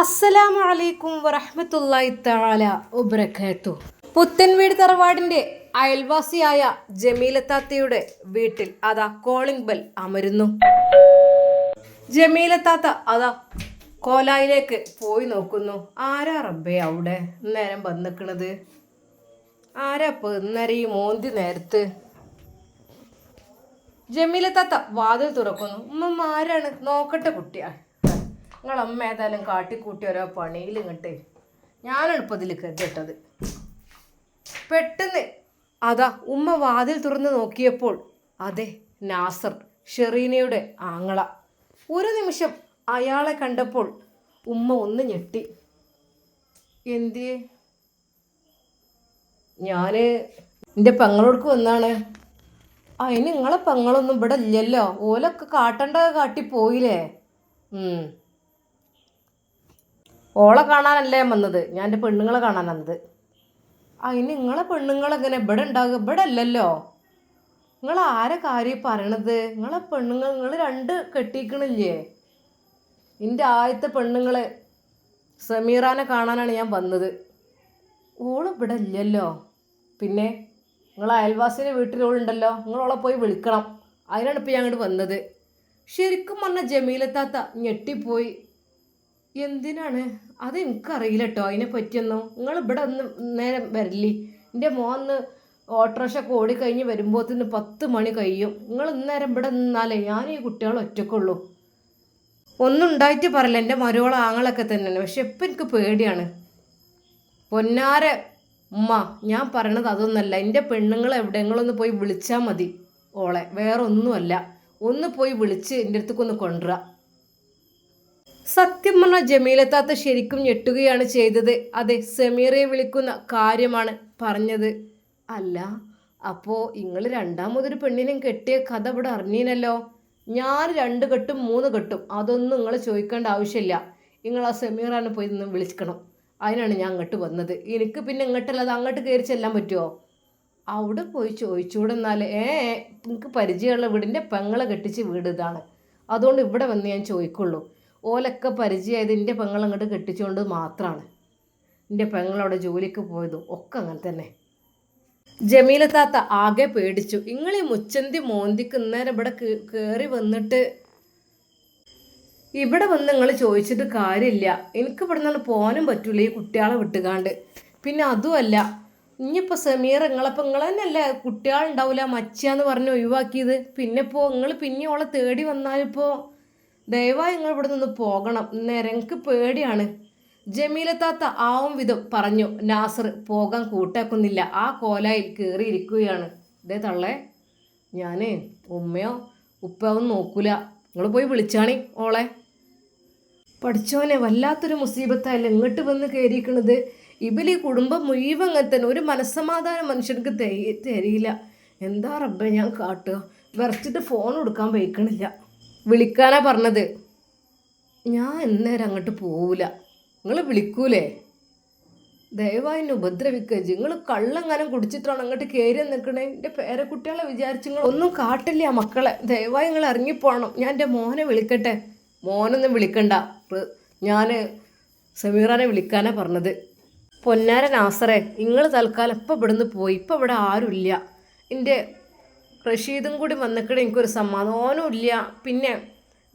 അസ്സലാമു അലൈക്കും വറഹ്മത്തുള്ളാഹി തആല വബറകാത്തു പുത്തൻവീട് തറവാടിന്റെ അയൽവാസിയായ ജമീലത്താത്തയുടെ വീട്ടിൽ അതാ കോളിംഗ് ബെൽ അമരുന്നു. ജമീലത്താത്ത അതാ കോലായിലേക്ക് പോയി നോക്കുന്നു. ആരാ റബ്ബേ അവിടെ? നേരം വന്നിക്കണത്? ആരാ ഇപ്പൊ മോന്തി നേരത്ത്? ജമീലത്താത്ത വാതിൽ തുറക്കുന്നു. ഉമ്മ ആരാണ്? നോക്കട്ടെ കുട്ടിയാ. നിങ്ങളമ്മ ഏതായാലും കാട്ടിക്കൂട്ടി ഓരോ പണിയിൽ ഇങ്ങോട്ട്. ഞാൻ എളുപ്പത്തിൽ കരുതിട്ടത് പെട്ടെന്ന് അതാ ഉമ്മ വാതിൽ തുറന്ന് നോക്കിയപ്പോൾ അതെ നാസർ ഷെറീനയുടെ ആങ്ങള. ഒരു നിമിഷം അയാളെ കണ്ടപ്പോൾ ഉമ്മ ഒന്ന് ഞെട്ടി. എന്തിയേ? ഞാൻ എന്റെ പെങ്ങളോടക്ക് വന്നാണ്. അതിന് നിങ്ങളെ പെങ്ങളൊന്നും ഇവിടെ ഇല്ലല്ലോ. ഓലൊക്കെ കാട്ടണ്ട കാട്ടി പോയില്ലേ. ഓളെ കാണാനല്ലേ വന്നത്? ഞാൻ എന്റെ പെണ്ണുങ്ങളെ കാണാൻ വന്നത്. അതിന് നിങ്ങളെ പെണ്ണുങ്ങളെങ്ങനെ ഇവിടെ ഉണ്ടാകുക ഇവിടെ അല്ലല്ലോ. നിങ്ങൾ ആരെ കാര്യം പറയണത്? നിങ്ങളെ പെണ്ണുങ്ങൾ നിങ്ങൾ രണ്ട് കെട്ടിക്കണില്ലേ? എന്റെ ആദ്യത്തെ പെണ്ണുങ്ങളെ സമീറാനെ കാണാനാണ് ഞാൻ വന്നത്. ഓൾ ഇവിടെ ഇല്ലല്ലോ. പിന്നെ നിങ്ങൾ അയൽവാസിന്റെ വീട്ടിൽ ഓളുണ്ടല്ലോ നിങ്ങൾ ഓളെ പോയി വിളിക്കണം. അതിനാണ് ഇപ്പം ഞാൻ അങ്ങോട്ട് വന്നത്. ശരിക്കും പറഞ്ഞ ജമീലത്താത്ത ഞെട്ടിപ്പോയി. എന്തിനാണ്? അത് എനിക്കറിയില്ല കേട്ടോ അതിനെ പറ്റിയൊന്നും നിങ്ങൾ ഇവിടെ ഒന്ന് നേരം വരില്ലേ എന്റെ മോൻ ഒന്ന് ഓട്ടോറിക്ഷ ഒക്കെ ഓടിക്കഴിഞ്ഞ് വരുമ്പോഴത്തേന് പത്ത് മണി കഴിയും. നിങ്ങൾ ഇന്നേരം ഇവിടെ നിന്നാലേ ഞാൻ ഈ കുട്ടികൾ ഒറ്റക്കുള്ളൂ ഒന്നും ഉണ്ടായിട്ട് പറയില്ല. എന്റെ മരുവള ആങ്ങളൊക്കെ തന്നെയാണ്. പക്ഷെ ഇപ്പം എനിക്ക് പേടിയാണ്. പൊന്നാര ഉമ്മ ഞാൻ പറയണത് അതൊന്നല്ല. എന്റെ പെണ്ണുങ്ങളെ എവിടെയെങ്കിലൊന്ന് പോയി വിളിച്ചാൽ മതി. ഓളെ വേറെ ഒന്നുമല്ല ഒന്ന് പോയി വിളിച്ച് എന്റെ അടുത്തേക്കൊന്ന് കൊണ്ടുവരാ. സത്യം പറഞ്ഞ ജമീലത്താത്ത ശരിക്കും ഞെട്ടുകയാണ് ചെയ്തത്. അതെ സമീറയെ വിളിക്കുന്ന കാര്യമാണ് പറഞ്ഞത്. അല്ല അപ്പോൾ നിങ്ങൾ രണ്ടാമതൊരു പെണ്ണിനെയും കെട്ടിയ കഥ ഇവിടെ അറിഞ്ഞീനല്ലോ? ഞാൻ രണ്ട് കെട്ടും മൂന്ന് കെട്ടും. അതൊന്നും നിങ്ങൾ ചോദിക്കേണ്ട ആവശ്യമില്ല. നിങ്ങൾ ആ സെമീറാണ് പോയി നിന്ന് വിളിക്കണം. അതിനാണ് ഞാൻ അങ്ങോട്ട് വന്നത്. എനിക്ക് പിന്നെ ഇങ്ങോട്ടല്ലാതെ അങ്ങോട്ട് കയറി ചെല്ലാൻ പറ്റുമോ അവിടെ പോയി ചോദിച്ചുകൂടെന്നാൽ ഏ നിങ്ങൾക്ക് പരിചയമുള്ള വീടിന്റെ പെങ്ങളെ കെട്ടിച്ച് വീട് ഇതാണ്. അതുകൊണ്ട് ഇവിടെ വന്ന് ഞാൻ ചോദിക്കുള്ളൂ. ഓലൊക്കെ പരിചയമായത് എന്റെ പെങ്ങൾ അങ്ങോട്ട് കെട്ടിച്ചുകൊണ്ട് മാത്രമാണ് എന്റെ പെങ്ങളവിടെ ജോലിക്ക് പോയതും ഒക്കെ അങ്ങനെ തന്നെ. ജമീല താത്ത ആകെ പേടിച്ചു. നിങ്ങൾ ഈ മുച്ചന്തി മോന്തിക്ക് ഇവിടെ കയറി വന്നിട്ട് ഇവിടെ വന്ന് നിങ്ങൾ ചോദിച്ചിട്ട് കാര്യമില്ല. എനിക്ക് ഇവിടെ നിന്ന് പോകാനും പറ്റൂല ഈ കുട്ടികളെ വിട്ടുകാണ്ട്. പിന്നെ അതുമല്ല ഇനിയിപ്പോൾ സമീർ നിങ്ങളപ്പോൾ നിങ്ങൾ തന്നെയല്ലേ കുട്ടികളുണ്ടാവില്ല മച്ചിയാന്ന് പറഞ്ഞ് ഒഴിവാക്കിയത്. പിന്നെ ഇപ്പോൾ നിങ്ങൾ പിന്നെ ഓളെ തേടി വന്നാലിപ്പോൾ ദയവായി നിങ്ങൾ ഇവിടെ നിന്ന് പോകണം. നിരക്ക് പേടിയാണ്. ജമീലത്താത്ത ആവും വിധം പറഞ്ഞു. നാസർ പോകാൻ കൂട്ടാക്കുന്നില്ല. ആ കോലായിൽ കയറിയിരിക്കുകയാണ് ഇതേ തള്ളേ ഞാനേ ഉമ്മയോ ഉപ്പയോ നോക്കൂല. നിങ്ങൾ പോയി വിളിച്ചാണി ഓളെ. പഠിച്ചോനെ വല്ലാത്തൊരു മുസീബത്തായല്ല ഇങ്ങോട്ട് വന്ന് കയറിയിരിക്കണത് ഇവലീ കുടുംബം മുഴുവൻ അങ്ങനെ തന്നെ. ഒരു മനസ്സമാധാനം മനുഷ്യർക്ക് തരിയില്ല. എന്താ റബ്ബെ ഞാൻ കാട്ടുക. വിറച്ചിട്ട് ഫോൺ കൊടുക്കാൻ വയ്ക്കണില്ല. വിളിക്കാനാ പറഞ്ഞത്. ഞാൻ എന്നേരം അങ്ങോട്ട് പോവില്ല നിങ്ങൾ വിളിക്കൂലേ? ദയവായി എന്നെ ഉപദ്രവിക്കുക നിങ്ങൾ കള്ളങ്ങാനം കുടിച്ചിട്ടാണ് അങ്ങോട്ട് കയറി നിൽക്കണേ. എന്റെ പേരക്കുട്ടികളെ വിചാരിച്ച് നിങ്ങൾ ഒന്നും കാട്ടില്ല ആ മക്കളെ. ദയവായി നിങ്ങൾ ഇറങ്ങിപ്പോണം. ഞാൻ എന്റെ മോനെ വിളിക്കട്ടെ. മോനൊന്നും വിളിക്കണ്ട. ഞാൻ സമീറാനെ വിളിക്കാനാ പറഞ്ഞത്. പൊന്നാര നാസറെ നിങ്ങൾ തൽക്കാലം ഇപ്പം ഇവിടുന്ന് പോയി. ഇപ്പം ഇവിടെ ആരുമില്ല. എന്റെ റഷീദും കൂടി വന്നിക്കണേ എനിക്കൊരു സമാധാനവും ഇല്ല. പിന്നെ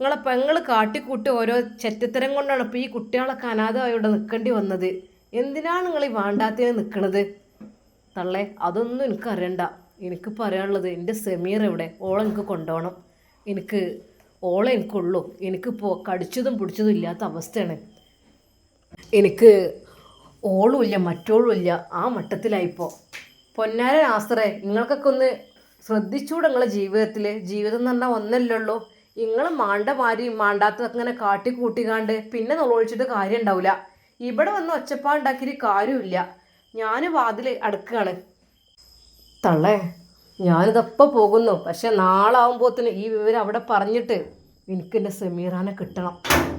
നിങ്ങളെ പെങ്ങൾ കാട്ടിക്കൂട്ടി ഓരോ ചെറ്റത്തരം കൊണ്ടാണ് ഇപ്പോൾ ഈ കുട്ടികളൊക്കെ അനാഥമായി ഇവിടെ നിൽക്കേണ്ടി വന്നത്. എന്തിനാണ് നിങ്ങൾ ഈ വാണ്ടാത്തിന് നിൽക്കണത്? തള്ളേ അതൊന്നും എനിക്ക് അറിയണ്ട. എനിക്ക് പറയാനുള്ളത് എന്റെ സെമീർ എവിടെ ഓളെ എനിക്ക് കൊണ്ടുപോകണം എനിക്ക് ഓളെ എനിക്കുള്ളൂ. എനിക്കിപ്പോൾ കടിച്ചതും പിടിച്ചതും ഇല്ലാത്ത അവസ്ഥയാണ്. എനിക്ക് ഓളുമില്ല ഇല്ല മറ്റോളും ഇല്ല. ആ മട്ടത്തിലായിപ്പോൾ പൊന്നാര ആസ്ത്രേ നിങ്ങൾക്കൊക്കെ ഒന്ന് ശ്രദ്ധിച്ചൂടെ നിങ്ങളെ ജീവിതത്തിൽ ജീവിതം എന്ന് പറഞ്ഞാൽ ഒന്നല്ലുള്ളൂ നിങ്ങൾ മാണ്ട മാരി മാണ്ടാത്ത അങ്ങനെ കാട്ടി കൂട്ടിക്കാണ്ട് പിന്നെ നുളൊഴിച്ചിട്ട് കാര്യം ഉണ്ടാവില്ല ഇവിടെ വന്ന് ഒച്ചപ്പാടുണ്ടാക്കിയിട്ട് കാര്യമില്ല ഞാൻ വാതിൽ അടുക്കുകയാണ് തള്ളേ ഞാനിതപ്പോൾ പോകുന്നു. പക്ഷെ നാളെ ആകുമ്പോഴത്തേന് ഈ വിവരം അവിടെ പറഞ്ഞിട്ട് എനിക്ക് എന്റെ സെമീറാനെ കിട്ടണം.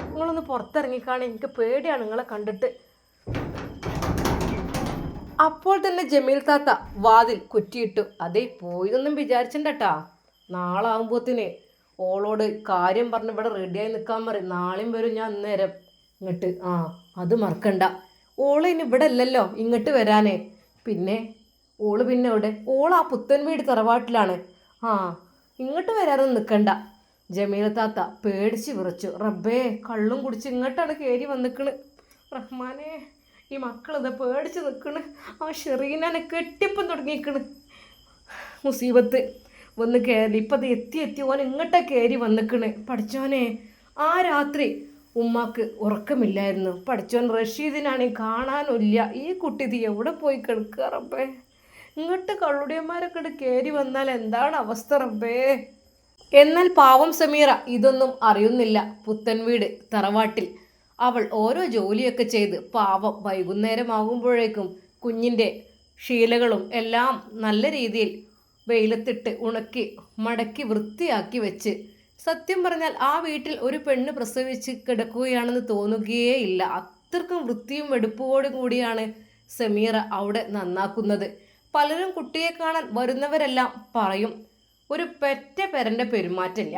നിങ്ങളൊന്ന് പുറത്തിറങ്ങിക്കാണെ. എനിക്ക് പേടിയാണ് നിങ്ങളെ കണ്ടിട്ട്. അപ്പോൾ തന്നെ ജമീൽ താത്ത വാതിൽ കുറ്റിയിട്ടു. അതേ പോയതൊന്നും വിചാരിച്ചിട്ടാ നാളെ ആകുമ്പോത്തിന് ഓളോട് കാര്യം പറഞ്ഞ് ഇവിടെ റെഡിയായി നിൽക്കാൻ പറയും. നാളെയും വരും ഞാൻ അന്നേരം. ഇങ്ങോട്ട് ആ അത് മറക്കണ്ട. ഓൾ ഇനി ഇവിടെ അല്ലല്ലോ ഇങ്ങോട്ട് വരാനേ. പിന്നെ ഓൾ പിന്നെ ഇവിടെ ഓൾ ആ പുത്തൻ വീട് തറവാട്ടിലാണ്. ആ ഇങ്ങോട്ട് വരാതെ നിൽക്കണ്ട ജമീൽ താത്ത പേടിച്ച് വിറച്ചു. റബ്ബേ കള്ളും കുടിച്ച് ഇങ്ങോട്ടാണ് കയറി വന്നിക്കണ്. റഹ്മാനെ. ഈ മക്കളിത് പേടിച്ച് നിൽക്കണ് ആ ഷെറീനെ കെട്ടിപ്പം തുടങ്ങിക്കണ് മുസീബത്ത്. വന്ന് കയറി ഇപ്പം അത് എത്തി എത്തി. ഓൻ ഇങ്ങോട്ടെ കയറി വന്നിക്കണ്. പഠിച്ചോനെ ആ രാത്രി ഉമ്മാക്ക് ഉറക്കമില്ലായിരുന്നു. പഠിച്ചോൻ റഷീദിനാണെങ്കിൽ കാണാനില്ല. ഈ കുട്ടി ഇത് എവിടെ പോയി കിടക്കുക റബ്ബേ? ഇങ്ങോട്ട് കള്ളുടിയന്മാരൊക്കെ കയറി വന്നാൽ എന്താണ് അവസ്ഥ റബ്ബേ? എന്നാൽ പാവം സമീറ ഇതൊന്നും അറിയുന്നില്ല. പുത്തൻ വീട് തറവാട്ടിൽ. അവൾ ഓരോ ജോലിയൊക്കെ ചെയ്ത് പാവം വൈകുന്നേരമാകുമ്പോഴേക്കും കുഞ്ഞിന്റെ ശീലകളും എല്ലാം നല്ല രീതിയിൽ വെയിലത്തിട്ട് ഉണക്കി മടക്കി വൃത്തിയാക്കി വെച്ച്. സത്യം പറഞ്ഞാൽ ആ വീട്ടിൽ ഒരു പെണ്ണ് പ്രസവിച്ച് കിടക്കുകയാണെന്ന് തോന്നുകയേ ഇല്ല അത്രക്കും വൃത്തിയും വെടുപ്പോടും കൂടിയാണ് സമീറ അവിടെ നന്നാക്കുന്നത്. പലരും കുട്ടിയെ കാണാൻ വരുന്നവരെല്ലാം പറയും ഒരു പെറ്റ പെരന്റെ പെരുമാറ്റമില്ല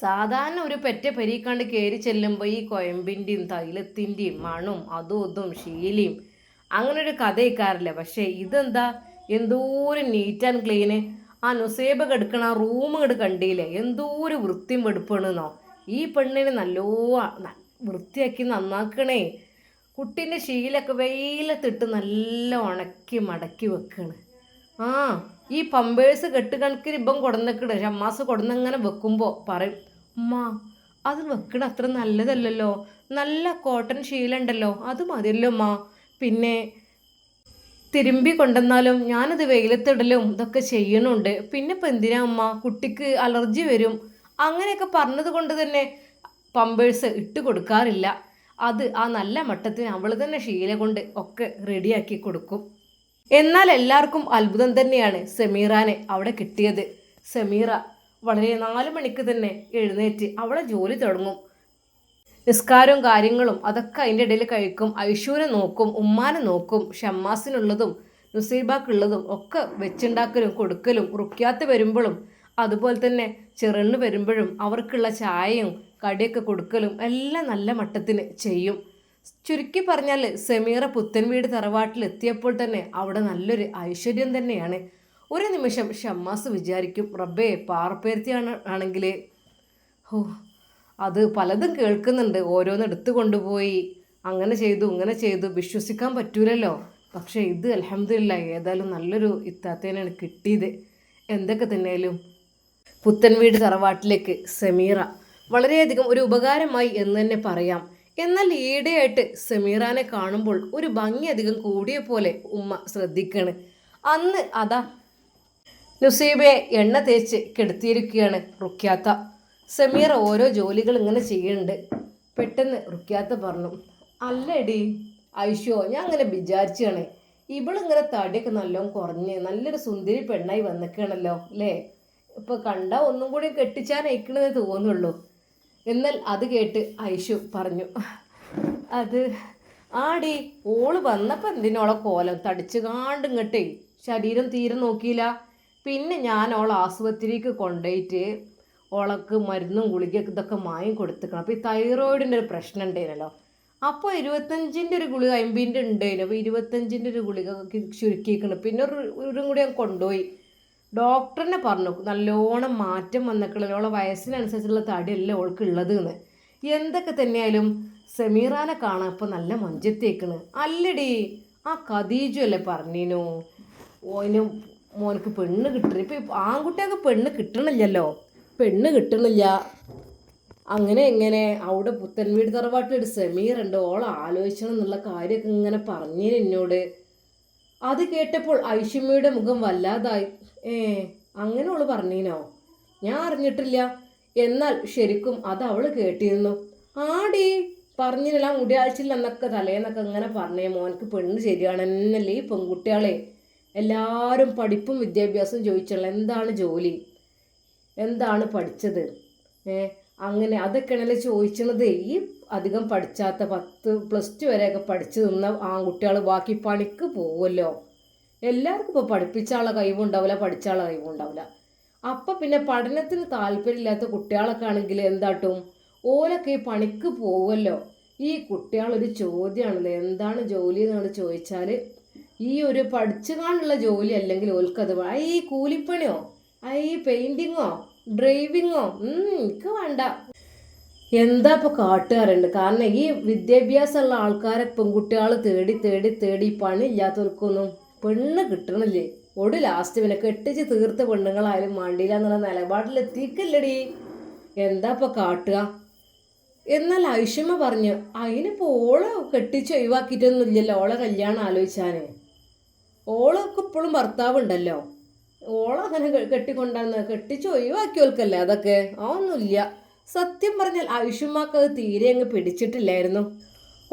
സാധാരണ ഒരു പെറ്റ പെരീക്കാണ്ട് കയറി ചെല്ലുമ്പോൾ ഈ കൊയമ്പിന്റെയും തൈലത്തിന്റെയും മണും അതും ഇതും ശീലയും അങ്ങനെ ഒരു കഥ ഇക്കാറില്ല പക്ഷേ ഇതെന്താ? എന്തോരം നീറ്റ് ആൻഡ് ക്ലീന് ആ നുസേബ കെടുക്കണ ആ റൂം ഇങ്ങോട്ട് കണ്ടില്ലേ? എന്തോരം വൃത്തിയും വെടുപ്പണെന്നോ? ഈ പെണ്ണിനെ നല്ലോ വൃത്തിയാക്കി നന്നാക്കണേ. കുട്ടീന്റെ ശീലൊക്കെ വെയിലത്തിട്ട് നല്ല ഉണക്കി മടക്കി വെക്കണേ. ആ ഈ പമ്പേഴ്സ് കെട്ട് കണക്കിന് ഇപ്പം കൊടുന്നേക്കണ്. ഷമ്മാസ് കൊടുന്നങ്ങനെ വെക്കുമ്പോൾ പറയും ഉമ്മ അത് വെക്കണ അത്ര നല്ലതല്ലല്ലോ. നല്ല കോട്ടൺ ശീല ഉണ്ടല്ലോ അത് മതിയല്ലോ അമ്മ പിന്നെ തിരുമ്പി കൊണ്ടുവന്നാലും ഞാനത് വെയിലത്തിടലും ഇതൊക്കെ ചെയ്യണുണ്ട്. പിന്നെ ഇപ്പം എന്തിനാ അമ്മ കുട്ടിക്ക് അലർജി വരും. അങ്ങനെയൊക്കെ പറഞ്ഞത് കൊണ്ട് തന്നെ പമ്പേഴ്സ് ഇട്ട് കൊടുക്കാറില്ല. അത് ആ നല്ല മട്ടത്തിന് അവൾ തന്നെ ശീല കൊണ്ട് ഒക്കെ റെഡിയാക്കി കൊടുക്കും. എന്നാൽ എല്ലാവർക്കും അത്ഭുതം തന്നെയാണ് സമീറാനെ അവിടെ കിട്ടിയത്. സമീറ വളരെ നാല് മണിക്ക് തന്നെ എഴുന്നേറ്റ് അവിടെ ജോലി തുടങ്ങും. നിസ്കാരവും കാര്യങ്ങളും അതൊക്കെ അതിന്റെ ഇടയിൽ കഴിക്കും. ഐഷൂനെ നോക്കും ഉമ്മാനെ നോക്കും ഷമ്മാസിനുള്ളതും നുസീബാക്കുള്ളതും ഒക്കെ വെച്ചുണ്ടാക്കലും കൊടുക്കലും റുക്യാത്ത് വരുമ്പോഴും അതുപോലെ തന്നെ ചെറുണ്ണ് വരുമ്പോഴും അവർക്കുള്ള ചായയും കടിയൊക്കെ കൊടുക്കലും എല്ലാം നല്ല മട്ടത്തിന് ചെയ്യും. ചുരുക്കി പറഞ്ഞാൽ സെമീറ പുത്തൻ വീട് തറവാട്ടിൽ എത്തിയപ്പോൾ തന്നെ അവിടെ നല്ലൊരു ഐശ്വര്യം തന്നെയാണ്. ഒരു നിമിഷം ഷമ്മാസ് വിചാരിക്കും റബ്ബേ പാർപ്പേർത്തിയാണ് ആണെങ്കിൽ ഓ അത് പലതും കേൾക്കുന്നുണ്ട്. ഓരോന്ന് എടുത്തു കൊണ്ടുപോയി. അങ്ങനെ ചെയ്തു ഇങ്ങനെ ചെയ്തു. വിശ്വസിക്കാൻ പറ്റൂലല്ലോ. പക്ഷേ ഇത് അലഹമില്ല ഏതായാലും നല്ലൊരു ഇത്താത്തേനാണ് കിട്ടിയത്. എന്തൊക്കെ തന്നെയാലും. പുത്തൻ വീട് തറവാട്ടിലേക്ക് സെമീറ. വളരെയധികം ഒരു ഉപകാരമായി എന്ന് തന്നെ പറയാം. എന്നാൽ ഈടെയായിട്ട് സമീറാനെ കാണുമ്പോൾ ഒരു ഭംഗി അധികം കൂടിയ പോലെ ഉമ്മ ശ്രദ്ധിക്കുകയാണ് അന്ന് അതാ നുസീബയെ എണ്ണ തേച്ച് കെടുത്തിയിരിക്കുകയാണ് റുക്യാത്ത സമീറ ഓരോ ജോലികൾ ഇങ്ങനെ ചെയ്യുന്നുണ്ട്. പെട്ടെന്ന് റുക്യാത്ത പറഞ്ഞു അല്ലടി ഐഷോ ഞാൻ അങ്ങനെ വിചാരിച്ചാണ് ഇവളിങ്ങനെ തടിയൊക്കെ നല്ലോണം കുറഞ്ഞ് നല്ലൊരു സുന്ദരി പെണ്ണായി വന്നിക്കണല്ലോ അല്ലേ? ഇപ്പം കണ്ട ഒന്നും കൂടി കെട്ടിച്ചാൻ അയക്കണമെന്ന് തോന്നുള്ളൂ. എന്നാൽ അത് കേട്ട് ഐഷു പറഞ്ഞു അത് ആടി ഓൾ വന്നപ്പോൾ എന്തിനോളെ കോലം തടിച്ചു കാണ്ട് ഇങ്ങട്ടെ? ശരീരം തീരെ നോക്കിയില്ല. പിന്നെ ഞാൻ ഓൾ ആശുപത്രിക്ക് കൊണ്ടുപോയിട്ട് ഓളക്ക് മരുന്നും ഗുളികയൊക്കെ ഇതൊക്കെ മായും കൊടുത്തിക്കണം. അപ്പോൾ ഈ തൈറോയിഡിന്റെ ഒരു പ്രശ്നം ഉണ്ടായിരുന്നല്ലോ. അപ്പോൾ ഇരുപത്തഞ്ചിന്റെ ഒരു ഗുളിക അമ്പിന്റെ ഉണ്ടായിരുന്നു അപ്പോൾ ഇരുപത്തഞ്ചിന്റെ ഒരു ഗുളിക ചുരുക്കിയിരിക്കണം പിന്നെ ഒരു ഒരു കൂടി ഞാൻ കൊണ്ടുപോയി. ഡോക്ടറിനെ പറഞ്ഞു നല്ലോണം മാറ്റം വന്നിട്ടുള്ള ഓളെ വയസ്സിനനുസരിച്ചുള്ള തടിയല്ല ഓൾക്ക് ഉള്ളത് എന്ന് എന്തൊക്കെ തന്നെയായാലും സെമീറാനെ കാണാൻ ഇപ്പം നല്ല മഞ്ചത്തേക്കണ് അല്ലടി ആ ഖദീജു അല്ലേ പറഞ്ഞിനു? ഓന് മോനക്ക് പെണ്ണ് കിട്ടണ. ഇപ്പം ആൺകുട്ടിയൊക്കെ പെണ്ണ് കിട്ടണില്ലല്ലോ. പെണ്ണ് കിട്ടണില്ല. അങ്ങനെ എങ്ങനെ അവിടെ പുത്തൻ വീട് തറവാട്ടിലൊരു സെമീർ ഉണ്ട്. ഓൾ ആലോചിക്കണം എന്നുള്ള കാര്യമൊക്കെ ഇങ്ങനെ പറഞ്ഞു എന്നോട്. അത് കേട്ടപ്പോൾ ഐഷമ്മയുടെ മുഖം വല്ലാതായി. ഏ അങ്ങനെ അവൾ പറഞ്ഞീനോ? ഞാൻ അറിഞ്ഞിട്ടില്ല. എന്നാൽ ശരിക്കും അത് അവൾ കേട്ടിരുന്നു. ആടി പറഞ്ഞില്ല മുടിയാഴ്ചയിൽ എന്നൊക്കെ തലേന്നൊക്കെ ഇങ്ങനെ പറഞ്ഞേ. മോനക്ക് പെണ്ണ് ശരിയാണ് എന്നല്ലേ ഈ പെൺകുട്ടികളെ. എല്ലാവരും പഠിപ്പും വിദ്യാഭ്യാസവും ചോദിച്ചുള്ള എന്താണ് ജോലി? എന്താണ് പഠിച്ചത്? ഏ അങ്ങനെ അതൊക്കെയാണല്ലോ ചോദിച്ചത് ഈ അധികം പഠിച്ചാത്ത പത്ത് പ്ലസ് ടു വരെയൊക്കെ പഠിച്ചു നിന്ന ആൺകുട്ടികൾ ബാക്കി പണിക്ക് പോവുമല്ലോ എല്ലാവർക്കും ഇപ്പോൾ പഠിപ്പിച്ചാനുള്ള കഴിവും ഉണ്ടാവില്ല കഴിവുണ്ടാവില്ല. കഴിവും ഉണ്ടാവില്ല അപ്പം പിന്നെ പഠനത്തിന് താല്പര്യമില്ലാത്ത കുട്ടികളൊക്കെ ആണെങ്കിൽ എന്താട്ടും? ഓലൊക്കെ ഈ പണിക്ക് പോവുമല്ലോ ഈ കുട്ടികളൊരു ചോദ്യമാണല്ലോ എന്താണ് ജോലി എന്നാണ് ചോദിച്ചാൽ ഈ ഒരു പഠിച്ചു കാണുള്ള ജോലി അല്ലെങ്കിൽ ഓൽക്കത് ഈ കൂലിപ്പണിയോ? ഈ പെയിന്റിങ്ങോ ഡ്രൈവിങ്ങോ? എനിക്ക് വേണ്ട. എന്താ ഇപ്പോൾ കാട്ടുകാരുണ്ട്? കാരണം ഈ വിദ്യാഭ്യാസമുള്ള ആൾക്കാരെ പെൺകുട്ടികൾ തേടി തേടി തേടി പണി ഇല്ലാത്തവർക്കൊന്നും പെണ്ണ് കിട്ടണില്ലേ? ഒടു ലാസ്റ്റ് പിന്നെ കെട്ടിച്ച് തീർത്ത പെണ്ണുങ്ങളായാലും മണ്ടിയില്ല എന്നുള്ള നിലപാടിലെത്തിക്കല്ലടി എന്താ ഇപ്പോൾ കാട്ടുക? എന്നാൽ ഐഷമ്മ പറഞ്ഞു അതിനിപ്പോൾ ഓളെ കെട്ടിച്ച് ഒഴിവാക്കിയിട്ടൊന്നുമില്ലല്ലോ ഓളെ കല്യാണം ആലോചിച്ചാന്. ഓളൊക്കെ ഇപ്പോഴും ഭർത്താവ് ഉണ്ടല്ലോ ഓളെ അങ്ങനെ കെട്ടിക്കൊണ്ടാന്ന് കെട്ടിച്ച് ഒഴിവാക്കിയോൽക്കല്ലേ അതൊക്കെ? അതൊന്നുമില്ല സത്യം പറഞ്ഞാൽ ഐഷമ്മക്ക് അത് തീരെ അങ്ങ് പിടിച്ചിട്ടില്ലായിരുന്നു.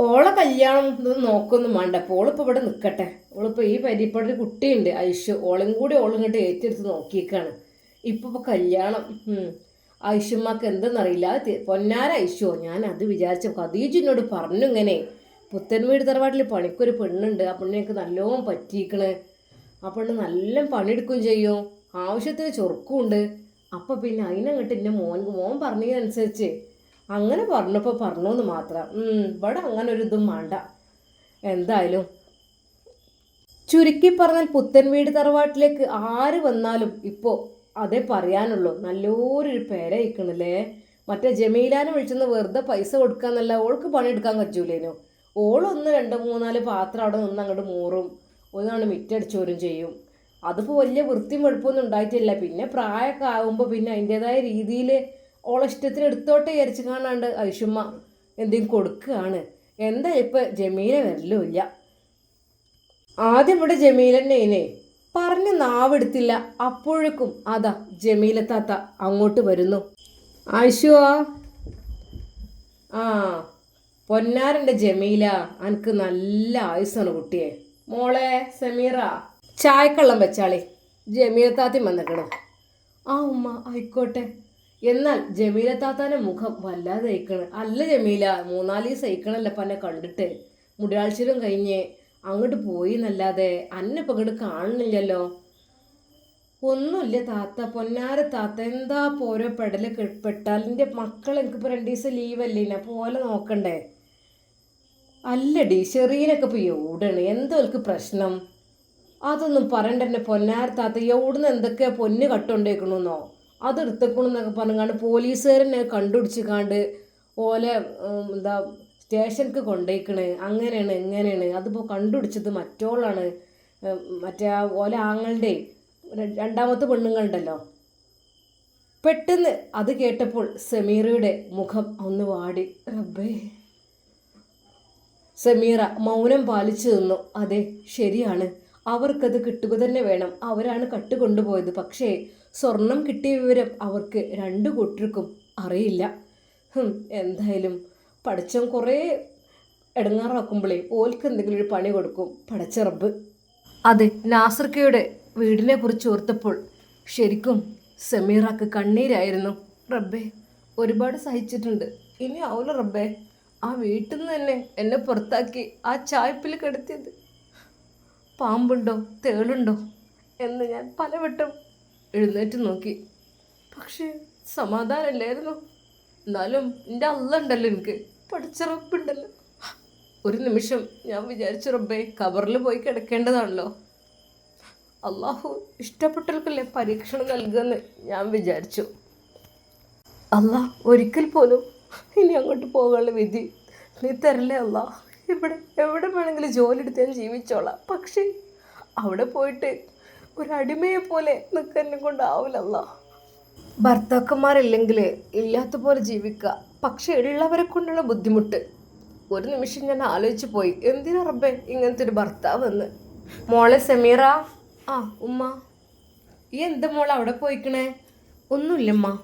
ഓളെ കല്യാണം നോക്കൊന്നും വേണ്ട അപ്പോൾ ഓളിപ്പോൾ ഇവിടെ നിൽക്കട്ടെ ഓളിപ്പോൾ ഈ പരിപാടി കുട്ടിയുണ്ട് ഐഷു. ഓളും കൂടി ഓളും ഇങ്ങോട്ട് ഏറ്റെടുത്ത് നോക്കിയേക്കാണ്. ഇപ്പൊ ഇപ്പൊ കല്യാണം ഉം. ഐഷുമ്മക്ക് എന്തെന്നറിയില്ല. പൊന്നാര ഐഷുവോ? ഞാൻ അത് വിചാരിച്ച. ഖദീജിനോട് പറഞ്ഞു ഇങ്ങനെ. പുത്തൻ വീട് തറവാട്ടിൽ പണിക്കൊരു പെണ്ണുണ്ട്. ആ പെണ്ണിനെ എനിക്ക് നല്ലോണം പറ്റിയിക്കണ്. ആ പെണ്ണ് നല്ല പണിയെടുക്കുകയും ചെയ്യും. ആവശ്യത്തിന് ചൊറുക്കുമുണ്ട് അപ്പം പിന്നെ അതിനങ്ങോട്ട് എന്റെ മോൻ മോൻ പറഞ്ഞതിനനുസരിച്ച് അങ്ങനെ പറഞ്ഞപ്പോൾ പറഞ്ഞോന്ന് മാത്രം. ഇവിടെ അങ്ങനെ ഒരു ഇതും വേണ്ട എന്തായാലും. ചുരുക്കി പറഞ്ഞാൽ പുത്തൻ വീട് തറവാട്ടിലേക്ക് ആര് വന്നാലും ഇപ്പോൾ അതേ പറയാനുള്ളൂ. നല്ലൊരു പേരയിക്കണല്ലേ മറ്റേ ജമീലാനെ വിളിച്ചെന്ന് വെറുതെ പൈസ കൊടുക്കാന്നല്ല ഓൾക്ക് പണിയെടുക്കാൻ പറ്റൂലേനു? ഓളൊന്ന് രണ്ട് മൂന്നാൽ പാത്രം അവിടെ നിന്ന് അങ്ങോട്ട് മൂറും. ഒന്നാണ് മിറ്റടിച്ചോരും ചെയ്യും. അതിപ്പോൾ വലിയ വൃത്തിയും വെളുപ്പൊന്നും ഉണ്ടായിട്ടില്ല. പിന്നെ പ്രായമൊക്കെ ആകുമ്പോൾ പിന്നെ അതിന്റെതായ രീതിയിൽ ഓളെ ഇഷ്ടത്തിന് എടുത്തോട്ടെ വിചാരിച്ച് കാണാണ്ട് ഐഷുമ്മ എന്തെങ്കിലും കൊടുക്കുകയാണ്. എന്താ ഇപ്പം ജമീല വരലുമില്ല ആദ്യം ഇവിടെ ജമീലന്നേനെ പറഞ്ഞ് നാവെടുത്തില്ല. അപ്പോഴേക്കും അതാ ജമീല താത്ത അങ്ങോട്ട് വരുന്നു. ആയിഷുവാ ആ പൊന്നാരന്റെ ജമീല. എനിക്ക് നല്ല ആയുസാണ് കുട്ടിയെ. മോളെ സമീറ. ചായക്കള്ളം വെച്ചാളി. ജമീല താത്തി വന്നിക്കണം. ആ ഉമ്മ ആയിക്കോട്ടെ. എന്നാൽ ജമീല താത്താന്റെ മുഖം വല്ലാതെ അയക്കണ് അല്ല ജമീല മൂന്നാൽ ദിവസം അയക്കണല്ലോ പന്നെ കണ്ടിട്ട്. മുടിയാഴ്ചയിലും കഴിഞ്ഞ് അങ്ങോട്ട് പോയി എന്നല്ലാതെ അന്നിപ്പം അങ്ങോട്ട് കാണുന്നില്ലല്ലോ. ഒന്നുമില്ല താത്ത പൊന്നാര താത്ത. എന്താ പോരോ പെടൽ കെ- പെട്ടാൽ എന്റെ മക്കൾ എനിക്കിപ്പോൾ രണ്ട് ദിവസം ലീവല്ലേ ഞാൻ പോലെ നോക്കണ്ടേ? അല്ലടി ഷെറീനൊക്കെ ഇപ്പോൾ എവിടെയാണ്? എന്തോ എനിക്ക് പ്രശ്നം. അതൊന്നും പറയണ്ട എന്നെ പൊന്നാര താത്ത. എവിടുന്ന് എന്തൊക്കെ പൊന്ന് കട്ടുകൊണ്ടേക്കണമെന്നോ അത് എടുത്തേക്കണമെന്നൊക്കെ പറഞ്ഞാണ്ട് പോലീസുകാരനെ കണ്ടുപിടിച്ചിക്കാണ്ട് ഓലെ എന്താ സ്റ്റേഷനിക്ക് കൊണ്ടേക്കണ്. അങ്ങനെയാണ് എങ്ങനെയാണ് അതിപ്പോൾ കണ്ടുപിടിച്ചത് മറ്റോളാണ്. മറ്റേ ആ ഓലെ ആങ്ങളുടെ രണ്ടാമത്തെ പെണ്ണുങ്ങളുണ്ടല്ലോ. പെട്ടെന്ന് അത് കേട്ടപ്പോൾ സമീറയുടെ മുഖം ഒന്ന് വാടി. റബ്ബേ. സമീറ മൗനം പാലിച്ചു നിന്നു. അതെ ശരിയാണ്. അവർക്കത് കിട്ടുക തന്നെ വേണം. അവരാണ് കട്ട് കൊണ്ടുപോയത് പക്ഷേ സ്വർണം കിട്ടിയ വിവരം അവർക്ക് രണ്ടു കൂട്ടർക്കും അറിയില്ല. എന്തായാലും പഠിച്ചം കുറേ ഇടങ്ങാറാക്കുമ്പോഴേ ഓൽക്ക് എന്തെങ്കിലും ഒരു പണി കൊടുക്കും പടച്ച അത് അതെ നാസർക്കയുടെ വീടിനെ കുറിച്ച് ഓർത്തപ്പോൾ ശരിക്കും സമീറാക്ക് കണ്ണീരായിരുന്നു. റബ്ബേ ഒരുപാട് സഹിച്ചിട്ടുണ്ട്. ഇനി ആവൂല റബ്ബേ ആ വീട്ടിൽ നിന്ന് തന്നെ എന്നെ പുറത്താക്കി ആ ചായപ്പിൽ കിടത്തിയത്. പാമ്പുണ്ടോ തേളുണ്ടോ എന്ന് ഞാൻ പലവട്ടം എഴുന്നേറ്റ് നോക്കി. പക്ഷേ സമാധാനമില്ലായിരുന്നു. എന്നാലും എന്റെ അല്ല ഉണ്ടല്ലോ എനിക്ക്. പഠിച്ച റബ്ബുണ്ടല്ലോ ഒരു നിമിഷം ഞാൻ വിചാരിച്ചു റബ്ബേ കബറിൽ പോയി കിടക്കേണ്ടതാണല്ലോ. അള്ളാഹു ഇഷ്ടപ്പെട്ടവർക്കല്ലേ പരീക്ഷണം നൽകുമെന്ന് ഞാൻ വിചാരിച്ചു. അള്ളാഹ് ഒരിക്കൽ പോലും ഇനി അങ്ങോട്ട് പോകാനുള്ള വിധി നീ തരല്ലേ അള്ളാഹ് ഇവിടെ എവിടെ വേണമെങ്കിലും ജോലി എടുത്ത് ഞാൻ ജീവിച്ചോളാം. പക്ഷേ അവിടെ പോയിട്ട് ഒരു അടിമയെ പോലെ എന്നെ കൊണ്ടാവില്ലല്ല ഭർത്താക്കന്മാരില്ലെങ്കിൽ ഇല്ലാത്ത പോലെ ജീവിക്കുക. പക്ഷെ ഉള്ളവരെ കൊണ്ടുള്ള ബുദ്ധിമുട്ട്. ഒരു നിമിഷം ഞാൻ ആലോചിച്ച് പോയി. എന്തിനാ റബ്ബേ ഇങ്ങനത്തെ ഒരു ഭർത്താവ് എന്ന്? മോളെ സമീറ? ആ ഉമ്മ. ഈ എന്ത് മോൾ അവിടെ പോയിക്കണേ? ഒന്നുമില്ലമ്മ.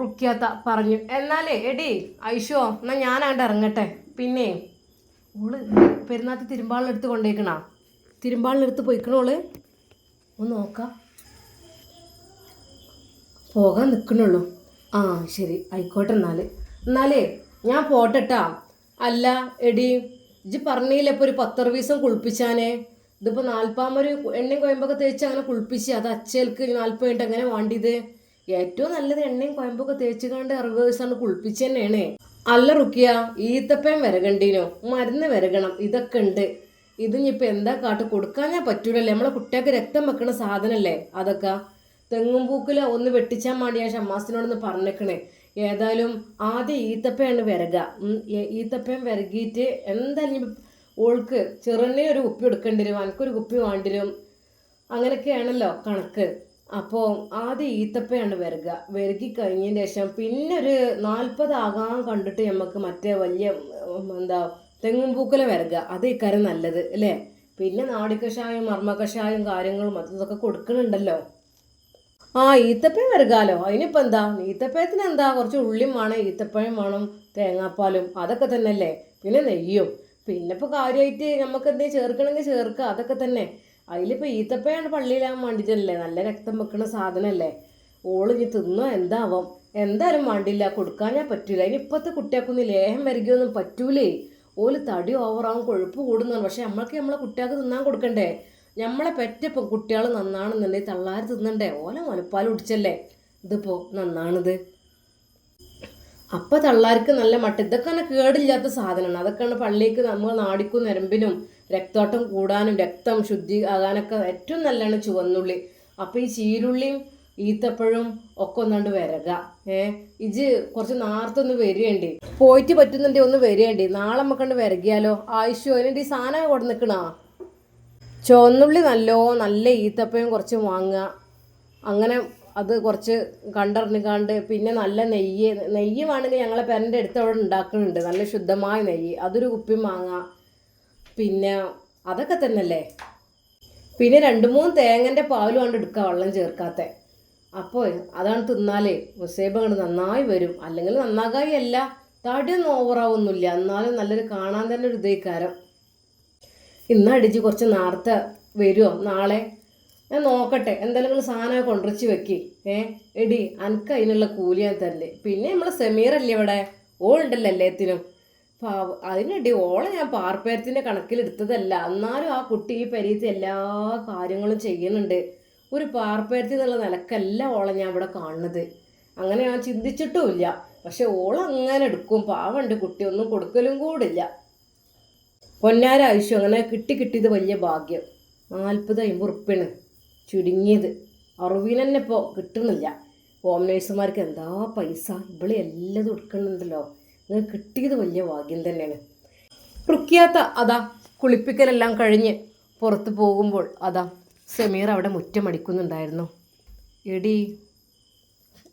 റുക്യാത്ത പറഞ്ഞു. എന്നാലേ എടി ഐഷോ എന്നാ ഞാനാണ്ട് ഇറങ്ങട്ടെ. പിന്നെ ഓൾ പെരുന്നാത്തി തിരുമ്പാളിനെടുത്ത് കൊണ്ടേക്കണാ. തിരുമ്പാളിനെടുത്ത് പോയിക്കണോൾ ഒന്ന് നോക്കാം. പോകാൻ നിൽക്കണുള്ളൂ ആ ശരി. ആയിക്കോട്ടെ എന്നാൽ എന്നാലേ ഞാൻ പോട്ടെട്ടാ. അല്ല എടി ഇജ് പറഞ്ഞില്ല ഇപ്പോൾ ഒരു പത്ത് റുപീസും കുളിപ്പിച്ചാനേ? ഇതിപ്പോൾ നാൽപ്പാമൊരു എണ്ണയും കോയമ്പൊക്കെ തേച്ച് അങ്ങനെ കുളിപ്പിച്ച് അത് അച്ചേൽക്ക് നാൽപ്പത് മിനിറ്റ് അങ്ങനെ വേണ്ടിയത് ഏറ്റവും നല്ലത് എണ്ണയും കോയമ്പൊക്കെ തേച്ച് കണ്ട് അറുപത് ദിവസമാണ് കുളിപ്പിച്ച് തന്നെയാണ് അല്ല റുക്കിയ ഈത്തപ്പയം വരകണ്ടീനോ? മരുന്ന് വരകണം. ഇതൊക്കെ ഉണ്ട്. ഇത് ഇനിയിപ്പോൾ എന്താ കാട്ട് കൊടുക്കാൻ ഞാൻ പറ്റൂലല്ലേ? നമ്മളെ കുട്ടികൾക്ക് രക്തം വെക്കണ സാധനമല്ലേ അതൊക്കെ? തെങ്ങും പൂക്കില ഒന്ന് വെട്ടിച്ചാൽ വേണ്ടി ഞാൻ ഷമ്മാസിനോടൊന്ന് പറഞ്ഞേക്കണേ. ഏതായാലും ആദ്യം ഈത്തപ്പയാണ് വിരക. ഈത്തപ്പയും വിരകിയിട്ട് എന്തായാലും ഓൾക്ക് ചെറുണ്ണി ഒരു കുപ്പി എടുക്കേണ്ടി വരും. എനിക്കൊരു കുപ്പി വേണ്ടി വരും. അങ്ങനെയൊക്കെയാണല്ലോ കണക്ക്. അപ്പോൾ ആദ്യം ഈത്തപ്പയാണ് വിരക. വിരകി കഴിഞ്ഞതിന് ശേഷം പിന്നെ ഒരു നാൽപ്പതാകാൻ കണ്ടിട്ട് നമുക്ക് മറ്റേ വലിയ എന്താ തെങ്ങും പൂക്കല വരക. അത് ഇക്കാര്യം നല്ലത് അല്ലേ? പിന്നെ നാടിക്കഷായം മർമ്മകഷായം കാര്യങ്ങളും അതും ഇതൊക്കെ കൊടുക്കണുണ്ടല്ലോ. ആ ഈത്തപ്പഴം വരകാലോ? അതിനിപ്പോൾ എന്താ? ഈത്തപ്പഴത്തിന് എന്താ? കുറച്ച് ഉള്ളിയും വേണം ഈത്തപ്പഴം വേണം തേങ്ങാപ്പാലും അതൊക്കെ തന്നെയല്ലേ? പിന്നെ നെയ്യും. പിന്നെ ഇപ്പോൾ കാര്യമായിട്ട് നമുക്ക് എന്തെങ്കിലും ചേർക്കണമെങ്കിൽ ചേർക്കുക അതൊക്കെ തന്നെ. അതിലിപ്പോൾ ഈത്തപ്പഴമാണ് പള്ളിയിലാകാൻ വേണ്ടിയിട്ടല്ലേ നല്ല രക്തം വെക്കുന്ന സാധനമല്ലേ ഓൾ ഇനി തിന്നോ? എന്താവും? എന്തായാലും വേണ്ടില്ല. കൊടുക്കാൻ ഞാൻ പറ്റൂല. ഇനി ഇപ്പോഴത്തെ കുട്ടികൾക്കൊന്നും ലേഹം വരികയൊന്നും പറ്റൂലേ? ഓൽ തടി ഓവറാവും കൊഴുപ്പ് കൂടുന്നതാണ്. പക്ഷെ നമ്മൾക്ക് നമ്മളെ കുട്ടികൾക്ക് തിന്നാൻ കൊടുക്കണ്ടേ? നമ്മളെ പെറ്റ കുട്ടികൾ നന്നാണെന്നുണ്ടെങ്കിൽ തള്ളാർ തിന്നണ്ടേ? ഓല മുലപ്പാൽ കുടിച്ചല്ലേ? ഇതിപ്പോൾ നന്നാണിത്. അപ്പം തള്ളാർക്ക് നല്ല മട്ട ഇതൊക്കെയാണ് കേടില്ലാത്ത സാധനമാണ്. അതൊക്കെയാണ് പള്ളിക്ക് നമ്മൾ നാടിക്കും നരമ്പിനും രക്തോട്ടം കൂടാനും രക്തം ശുദ്ധി ആകാനൊക്കെ ഏറ്റവും നല്ലതാണ് ചുവന്നുള്ളി. അപ്പം ഈ ചീരുള്ളിയും ഈത്തപ്പഴം ഒക്കെ ഒന്നാണ്ട് വരക. ഏ ഇജ് കുറച്ച് നാർത്തൊന്ന് വരികയുണ്ട് പോയിട്ട് പറ്റുന്നുണ്ടെങ്കിൽ ഒന്ന് വരികയുണ്ട് നാളെ നമുക്കണ്ട് വരകിയാലോ? ആയിഷു അതിനുണ്ട് ഈ സാധനം കൊണ്ട് നിൽക്കണോ ചുവന്നുള്ളി നല്ലോ നല്ല ഈത്തപ്പഴം കുറച്ച് വാങ്ങുക. അങ്ങനെ അത് കുറച്ച് കണ്ടറിഞ്ഞ് കണ്ട് പിന്നെ നല്ല നെയ്യ്. നെയ്യ് വേണമെങ്കിൽ ഞങ്ങളെ പേരന്റെ അടുത്ത് അവിടെ ഉണ്ടാക്കുന്നുണ്ട് നല്ല ശുദ്ധമായ നെയ്യ്. അതൊരു കുപ്പി വാങ്ങുക. പിന്നെ അതൊക്കെ തന്നെയല്ലേ? പിന്നെ രണ്ട് മൂന്ന് തേങ്ങന്റെ പാലും കൊണ്ട് എടുക്കുക വെള്ളം ചേർക്കാത്ത. അപ്പോൾ അതാണ് തിന്നാലേ. മുസേബ് അങ്ങോട്ട് നന്നായി വരും. അല്ലെങ്കിൽ നന്നാകായി അല്ല. തടിയൊന്നും ഓവറാവൊന്നുമില്ല എന്നാലും നല്ലൊരു കാണാൻ തന്നെ ഒരു ഇതേക്കാരം. ഇന്ന് അടിച്ച് കുറച്ച് നേരത്തെ വരുമോ നാളെ? ഞാൻ നോക്കട്ടെ. എന്തായാലും നിങ്ങൾ സാധനം കൊണ്ടുവച്ച് വെക്കി. ഏ? എടി അനക്ക് അതിനുള്ള കൂലി ഞാൻ തരൽ. പിന്നെ നമ്മളെ സെമീറല്ലേ ഇവിടെ? ഓളുണ്ടല്ലോ എല്ലാത്തിനും. പാവ അതിനടി ഓളെ ഞാൻ പാർപ്പേരത്തിന്റെ കണക്കിലെടുത്തതല്ല. എന്നാലും ആ കുട്ടി ഈ പരീതി എല്ലാ കാര്യങ്ങളും ചെയ്യുന്നുണ്ട്. ഒരു പാർപ്പേരത്തി എന്നുള്ള നിലക്കല്ല ഓളെ ഞാൻ ഇവിടെ കാണുന്നത്. അങ്ങനെ ഞാൻ ചിന്തിച്ചിട്ടുമില്ല. പക്ഷെ ഓളങ്ങനെ എടുക്കും. പാവണ്ട് കുട്ടി ഒന്നും കൊടുക്കലും കൂടില്ല. പൊന്നാര ആവശ്യം അങ്ങനെ കിട്ടി കിട്ടിയത് വലിയ ഭാഗ്യം. നാൽപ്പത് അമ്പത് ഉറുപ്പ്യാണ് ചുരുങ്ങിയത്. അറുപതിന് ഇപ്പോൾ കിട്ടുന്നില്ല. ഹോം നേഴ്സുമാർക്ക് എന്താ പൈസ? ഇവിടെ എല്ലാം കൊടുക്കണുണ്ടല്ലോ നിങ്ങൾ കിട്ടിയത് വലിയ ഭാഗ്യം തന്നെയാണ്. റുക്കിയാത്ത അതാ കുളിപ്പിക്കലെല്ലാം കഴിഞ്ഞ് പുറത്ത് പോകുമ്പോൾ അതാ സമീർ അവിടെ മുറ്റമടിക്കുന്നുണ്ടായിരുന്നു എടി.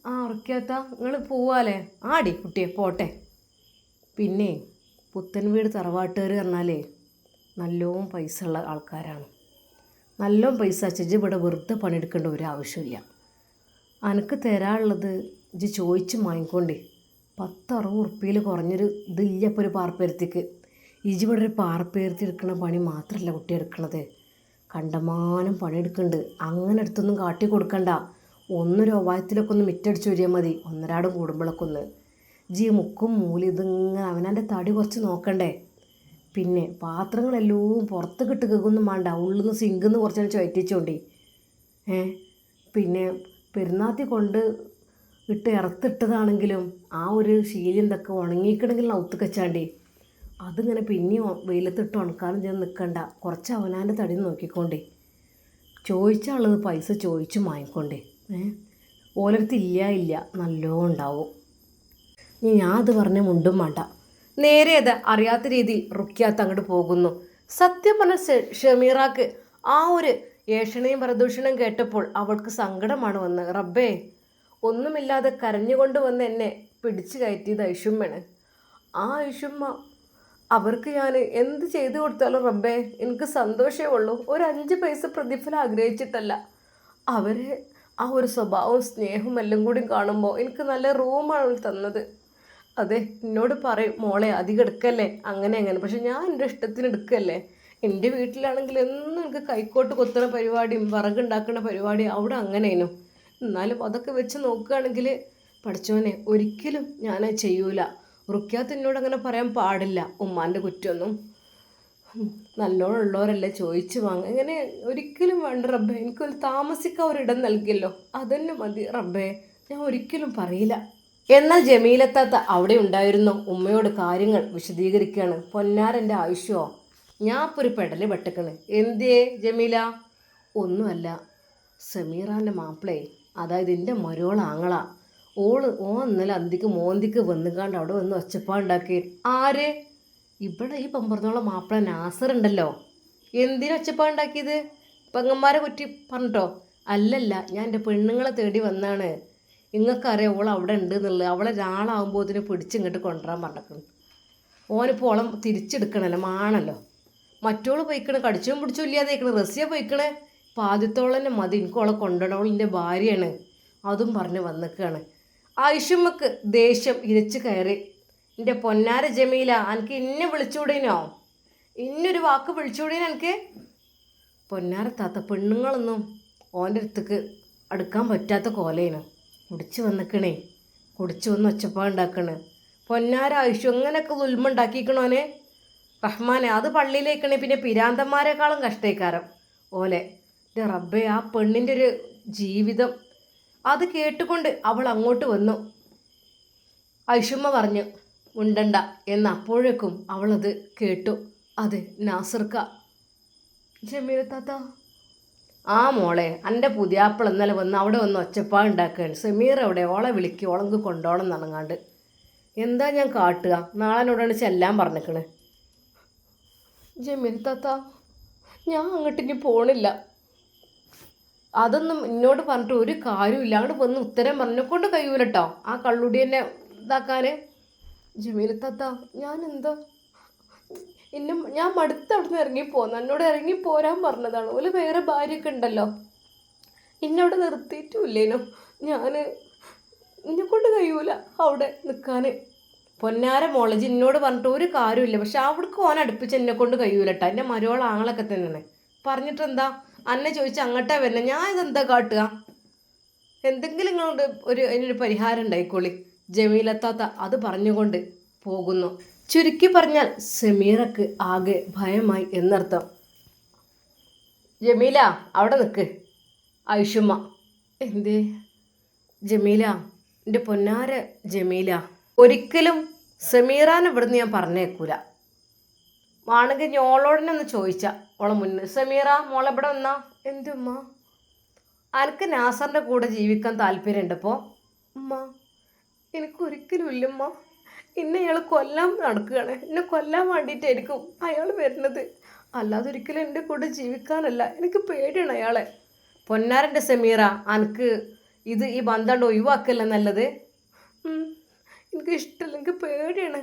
ആ ഉറക്കാത്ത നിങ്ങൾ പോവാലേ ആടി കുട്ടിയെ പോട്ടെ. പിന്നെ പുത്തൻ വീട് തറവാട്ടുകാർ പറഞ്ഞാലേ നല്ലോണം പൈസ ഉള്ള ആൾക്കാരാണ്. നല്ലോം പൈസ അച്ഛജ് ഇവിടെ വെറുതെ പണിയെടുക്കേണ്ട ഒരു ആവശ്യമില്ല. അനക്ക് തരാനുള്ളത് ഇജ്ജ് ചോദിച്ച് വാങ്ങിക്കൊണ്ടേ. പത്തറുപത് ഉറുപ്പിയിൽ കുറഞ്ഞൊരു ഇതില്ല ഇപ്പോൾ ഒരു പാർപ്പേരത്തിക്ക്. ഇജ് ഇവിടെ ഒരു പാർപ്പേരത്തി എടുക്കുന്ന പണി മാത്രമല്ല കുട്ടി എടുക്കണത്. കണ്ടമാനം പണിയെടുക്കുന്നുണ്ട്. അങ്ങനെ അടുത്തൊന്നും കാട്ടി കൊടുക്കണ്ട. ഒന്നൊരു ഒവായത്തിലൊക്കെ ഒന്ന് മിറ്റടിച്ച് വരിയാൽ മതി. ഒന്നരാടും കൂടുമ്പോഴൊക്കെ ഒന്ന്. ജി മുക്കും മൂലി ഇതിങ്ങനെ അവനന്റെ തടി കുറച്ച് നോക്കണ്ടേ? പിന്നെ പാത്രങ്ങളെല്ലാം പുറത്ത് കിട്ട് കേൾക്കൊന്നും വേണ്ട. ഉള്ളിൽ നിന്ന് സിങ്കിൽ നിന്ന് കുറച്ച് ചുവറ്റിച്ചോണ്ടി ഏ? പിന്നെ പെരുന്നാത്തി കൊണ്ട് ഇട്ട് ഇറത്തിട്ടതാണെങ്കിലും ആ ഒരു ശീലം ഇതൊക്കെ ഉണങ്ങിക്കണമെങ്കിൽ നൗത്ത് കച്ചാണ്ടി. അതിങ്ങനെ പിന്നെയും വെയിലത്തിട്ട് ഉണക്കാനും ഞാൻ നിൽക്കണ്ട കുറച്ച് അവനാന്റെ തടി നോക്കിക്കോണ്ടേ. ചോദിച്ചാളത് പൈസ ചോദിച്ച് വാങ്ങിക്കോണ്ടേ. ഏഹ് ഓലടുത്ത് ഇല്ല ഇല്ല. നല്ലോ ഉണ്ടാവും. ഇനി ഞാൻ അത് പറഞ്ഞ മുണ്ടും വേണ്ട. നേരെ അത് അറിയാത്ത രീതിയിൽ റുക്കിയാത്ത് അങ്ങോട്ട് പോകുന്നു. സത്യം പറഞ്ഞ ഷമീറാക്ക് ആ ഒരു ഏഷണയും പ്രദൂഷണയും കേട്ടപ്പോൾ അവൾക്ക് സങ്കടമാണ് വന്ന് റബ്ബേ ഒന്നുമില്ലാതെ കരഞ്ഞുകൊണ്ട് വന്ന് എന്നെ പിടിച്ചു കയറ്റിയത് ഐഷുമ്മയാണ്. ആ ഐഷുമ്മ അവർക്ക് ഞാൻ എന്ത് ചെയ്തു കൊടുത്താലും റബ്ബേ എനിക്ക് സന്തോഷമേ ഉള്ളൂ. ഒരു അഞ്ച് പൈസ പ്രതിഫലം ആഗ്രഹിച്ചിട്ടല്ല. അവരെ ആ ഒരു സ്വഭാവവും സ്നേഹവും എല്ലാം കൂടി കാണുമ്പോൾ എനിക്ക് നല്ല റൂമാണ് തന്നത്. അതെ എന്നോട് പറയും മോളെ അധികം എടുക്കല്ലേ? അങ്ങനെ അങ്ങനെ. പക്ഷെ ഞാൻ എന്റെ ഇഷ്ടത്തിന് എടുക്കല്ലേ? എന്റെ വീട്ടിലാണെങ്കിൽ എന്നും എനിക്ക് കൈക്കോട്ട് കൊത്തുന്ന പരിപാടിയും വിറകുണ്ടാക്കുന്ന പരിപാടിയും അവിടെ അങ്ങനെയേനു എന്നാലും അതൊക്കെ വെച്ച് നോക്കുകയാണെങ്കിൽ പഠിച്ചോനെ ഒരിക്കലും ഞാൻ ചെയ്യൂല. റുക്യാത്ത് എന്നോട് അങ്ങനെ പറയാൻ പാടില്ല. ഉമ്മാന്റെ കുറ്റമൊന്നും. നല്ലോണം ഉള്ളവരല്ലേ ചോദിച്ചു വാങ്ങുക. ഇങ്ങനെ ഒരിക്കലും വേണ്ട റബ്ബേ. എനിക്കൊരു താമസിക്കാൻ ഒരിടം നൽകിയല്ലോ. അതന്നെ മതി റബ്ബേ. ഞാൻ ഒരിക്കലും പറയില്ല. എന്നാൽ ജമീലത്താത്ത അവിടെ ഉണ്ടായിരുന്നു ഉമ്മയോട് കാര്യങ്ങൾ വിശദീകരിക്കുകയാണ്. പൊന്നാരന്റെ ആവശ്യമോ ഞാൻ ഇപ്പോൾ ഒരു പെടൽ പെട്ടക്കണ് എന്തേ ജമീല? ഒന്നുമല്ല. സമീറാന്റെ മാപ്പിളേ. അതായത് എന്റെ മരോളാങ്ങള ഓൾ ഓ ഇന്നലെ അന്തിക്ക് മോന്തിക്ക് വന്നുകാണ്ട് അവിടെ വന്ന് ഒച്ചപ്പാടുണ്ടാക്കി. ആര്? ഇവിടെ ഈ പമ്പറന്നോളം മാപ്പിള നാസർ ഉണ്ടല്ലോ. എന്തിനാ ഒച്ചപ്പാടുണ്ടാക്കിയത്? പെങ്ങന്മാരെ കുറ്റി പറഞ്ഞിട്ടോ? അല്ലല്ല ഞാൻ എന്റെ പെണ്ണുങ്ങളെ തേടി വന്നാണ്. നിങ്ങൾക്കറിയാം ഓൾ അവിടെ ഉണ്ട് എന്നുള്ളത് അവളെ ഒരാളാകുമ്പോൾ ഇതിനെ പിടിച്ചിങ്ങോട്ട് കൊണ്ടുവരാൻ പറഞ്ഞിട്ടുണ്ട്. ഓനിപ്പോൾ ഓളം തിരിച്ചെടുക്കണല്ലോ മാണല്ലോ. മറ്റോൾ പോയിക്കണേ കടിച്ചും പിടിച്ചും ഇല്ലാതെ റസിയ പോയിക്കണേ? ഇപ്പം ആദ്യത്തോളം മതി എനിക്ക് ഓളെ കൊണ്ടുവരണം അവൾ എന്റെ ഭാര്യയാണ്. അതും പറഞ്ഞ് ആയിഷമ്മക്ക് ദേഷ്യം ഇരച്ചു കയറി. എന്റെ പൊന്നാര ജമീല എനിക്ക് ഇന്നെ വിളിച്ചുവിടീനോ ഇന്നൊരു വാക്ക് വിളിച്ചുകൂടേനോ എനിക്ക് പൊന്നാര താത്ത പെണ്ണുങ്ങളൊന്നും ഓന്റെ അടുത്തേക്ക് അടുക്കാൻ പറ്റാത്ത കോലേനു. കുടിച്ചു വന്നിക്കണേ കുടിച്ചു വന്ന് ഒച്ചപ്പാ ഉണ്ടാക്കണ്. പൊന്നാര ആയുഷു എങ്ങനെയൊക്കെ ഉൽമുണ്ടാക്കിക്കണോനെ റഹ്മാനെ അത് പള്ളിയിലേക്കണേ പിന്നെ പിരാന്തന്മാരെക്കാളും കഷ്ടേക്കാരം. ഓലെ റബ്ബേ ആ പെണ്ണിന്റെ ഒരു ജീവിതം അത് കേട്ടുകൊണ്ട് അവൾ അങ്ങോട്ട് വന്നു. ഐഷുമ്മ പറഞ്ഞു ഉണ്ടണ്ട എന്ന് അപ്പോഴേക്കും അവളത് കേട്ടു. അത് നാസർക്ക. ജമീല താത്ത. ആ മോളെ എന്റെ പുതിയാപ്പിൾ ഇന്നലെ വന്ന് അവിടെ വന്ന് ഒച്ചപ്പാ ഉണ്ടാക്കുകയാണ്. സെമീർ അവിടെ ഓളെ വിളിക്ക് ഓളങ്ക് കൊണ്ടോണം നടങ്ങാണ്ട് എന്താ ഞാൻ കാട്ടുക? നാളെ എന്നോടാണ് ചെല്ലാൻ പറഞ്ഞിക്കണ്. ജമീൽ താത്ത ഞാൻ അങ്ങോട്ട് ഇനി പോണില്ല. അതൊന്നും എന്നോട് പറഞ്ഞിട്ട് ഒരു കാര്യമില്ല അങ്ങോട്ട് വന്ന് ഉത്തരം പറഞ്ഞെ കൊണ്ട് കഴിയൂലട്ടോ. ആ കള്ളുടി എന്നെ ഇതാക്കാൻ ജമീൽ താത്ത ഞാൻ എന്താ എന്നെ ഞാൻ മടുത്ത് അവിടെ നിന്ന് ഇറങ്ങിപ്പോന്നു എന്നോട് ഇറങ്ങി പോരാൻ പറഞ്ഞതാണ്. ഓൽ വേറെ ഭാര്യയൊക്കെ ഉണ്ടല്ലോ. എന്നെ അവിടെ നിർത്തിയിട്ടുമില്ലേനു ഞാൻ എന്നെ കൊണ്ട് കഴിയൂല അവിടെ നിൽക്കാൻ പൊന്നാര മോളജ് എന്നോട് പറഞ്ഞിട്ട് ഒരു കാര്യമില്ല പക്ഷെ അവിടേക്ക് ഓൻ അടുപ്പിച്ച് എന്നെ കൊണ്ട് കഴിയൂലട്ടോ എന്റെ മരോളാങ്ങളൊക്കെ തന്നെയാണ്. പറഞ്ഞിട്ട് എന്താ അന്നെ ചോദിച്ചാൽ അങ്ങോട്ടാ വരുന്നത് ഞാൻ ഇതെന്താ കാട്ടുക? എന്തെങ്കിലും നിങ്ങളോട് ഒരു അതിനൊരു പരിഹാരം ഉണ്ടായിക്കോളി. ജമീലത്താത്ത അത് പറഞ്ഞുകൊണ്ട് പോകുന്നു. ചുരുക്കി പറഞ്ഞാൽ സമീറക്ക് ആകെ ഭയമായി എന്നർത്ഥം. ജമീല അവിടെ നിൽക്ക് ഐഷുമ്മ. എന്തേ? ജമീല എന്റെ പൊന്നാര ജമീല. ഒരിക്കലും സമീറാൻ ഇവിടുന്ന് ഞാൻ പറഞ്ഞേക്കൂല. വാണെങ്കിൽ ഞോളോടനെ ഒന്ന് ചോദിച്ച. ഓളെ മുന്നേ സമീറ മോളെ ഇവിടെ വന്നാ? എന്തുമ്മ? അനക്ക് നാസറിന്റെ കൂടെ ജീവിക്കാൻ താല്പര്യമുണ്ട് ഇപ്പോൾ ഉമ്മ എനിക്കൊരിക്കലും ഇല്ലമ്മ. എന്നെ അയാൾ കൊല്ലാൻ നടക്കുകയാണ്. എന്നെ കൊല്ലാൻ വേണ്ടിയിട്ടായിരിക്കും അയാൾ വരുന്നത്. അല്ലാതെ ഒരിക്കലും എന്റെ കൂടെ ജീവിക്കാനല്ല. എനിക്ക് പേടിയാണ് അയാളെ. പൊന്നാരന്റെ സമീറ അനക്ക് ഇത് ഈ ബന്ധം ഒഴിവാക്കല്ല നല്ലത്. എനിക്ക് ഇഷ്ടമല്ല എനിക്ക് പേടിയാണ്.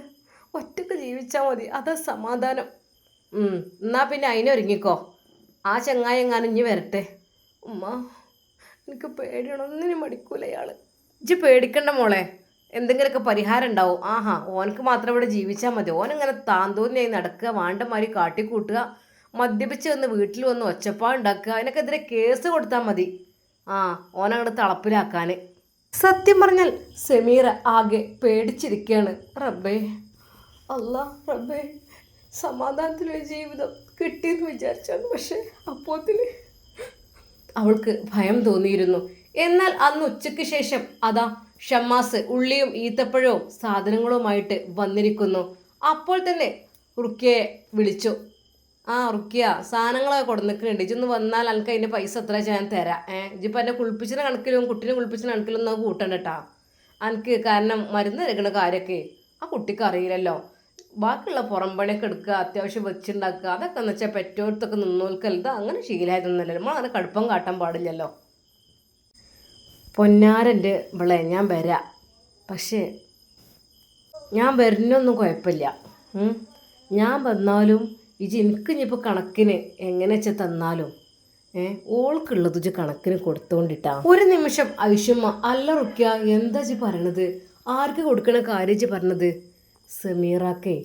ഒറ്റയ്ക്ക് ജീവിച്ചാൽ മതി. അതാ സമാധാനം. എന്നാ പിന്നെ അതിനൊരുങ്ങിക്കോ ആ ചങ്ങായി എങ്ങാനും ഇനി വരട്ടെ. ഉമ്മ എനിക്ക് പേടിയാണ്? ഒന്നിനും മടിക്കൂല അയാൾ ഇജ്ജ് പേടിക്കണ്ട മോളെ. എന്തെങ്കിലുമൊക്കെ പരിഹാരം ഉണ്ടാവും. ആഹാ ഓനക്ക് മാത്രം ഇവിടെ ജീവിച്ചാൽ മതി. ഓനിങ്ങനെ താന്തോന്നിയായി നടക്കുക വാണ്ടമാരി കാട്ടിക്കൂട്ടുക മദ്യപിച്ച് വന്ന് വീട്ടിൽ വന്ന് ഒച്ചപ്പാടുണ്ടാക്കുക അതിനൊക്കെതിരെ കേസ് കൊടുത്താൽ മതി. ആ ഓനങ്ങോട്ട് തളപ്പിലാക്കാൻ സത്യം പറഞ്ഞാൽ സെമീറ ആകെ പേടിച്ചിരിക്കുകയാണ് റബ്ബേ. അല്ല റബ്ബേ സമാധാനത്തിലൊരു ജീവിതം കിട്ടിയെന്ന് വിചാരിച്ചാണ്. പക്ഷേ അപ്പോത്തിന് അവൾക്ക് ഭയം തോന്നിയിരുന്നു. എന്നാൽ അന്ന് ഉച്ചയ്ക്ക് ശേഷം അതാ ഷമ്മാസ് ഉള്ളിയും ഈത്തപ്പഴവും സാധനങ്ങളുമായിട്ട് വന്നിരിക്കുന്നു. അപ്പോൾ തന്നെ റുക്കിയെ വിളിച്ചു. ആ റുക്കിയ സാധനങ്ങളൊക്കെ കൊടുന്നിക്കുന്നുണ്ട് ഇജൊന്ന് വന്നാൽ എനിക്ക് അതിന്റെ പൈസ എത്ര ഞാൻ തരാം. ഏഹ് ഇജിപ്പോൾ എന്റെ കുളിപ്പിച്ചിന് കണക്കിലും കുട്ടീനെ കുളിപ്പിച്ചിന് കണക്കിലും ഒന്നും കൂട്ടണ്ട കേട്ടാ എനിക്ക് കാരണം മരുന്ന് തരക്കണ കാര്യമൊക്കെ ആ കുട്ടിക്ക് അറിയില്ലല്ലോ. ബാക്കിയുള്ള പുറംപണിയൊക്കെ എടുക്കുക അത്യാവശ്യം വെച്ചുണ്ടാക്കുക അതൊക്കെ എന്ന് വെച്ചാൽ പെറ്റോടത്തൊക്കെ നിന്നോൽക്കരുത് അങ്ങനെ ശീലമായതൊന്നുമല്ലല്ലോ നമ്മൾ അങ്ങനെ കടുപ്പം കാട്ടാൻ പാടില്ലല്ലോ. പൊന്നാരന്റെ ഇവിടെ ഞാൻ വരാം. പക്ഷേ ഞാൻ വരുന്നൊന്നും കുഴപ്പമില്ല. ഞാൻ വന്നാലും ഇജ് എനിക്ക് ഇനിയിപ്പോൾ കണക്കിന് എങ്ങനെ വെച്ചാൽ തന്നാലും ഏ ഓൾക്കുള്ളത് ഇജ് കണക്കിന് കൊടുത്തോണ്ടിട്ടാ. ഒരു നിമിഷം ഐഷുമ്മ അല്ല റുക്ക എന്താ ഇജ് പറയണത്? ആർക്ക് കൊടുക്കണ കാര്യം ഇജ് പറഞ്ഞത്? സമീറാക്കേ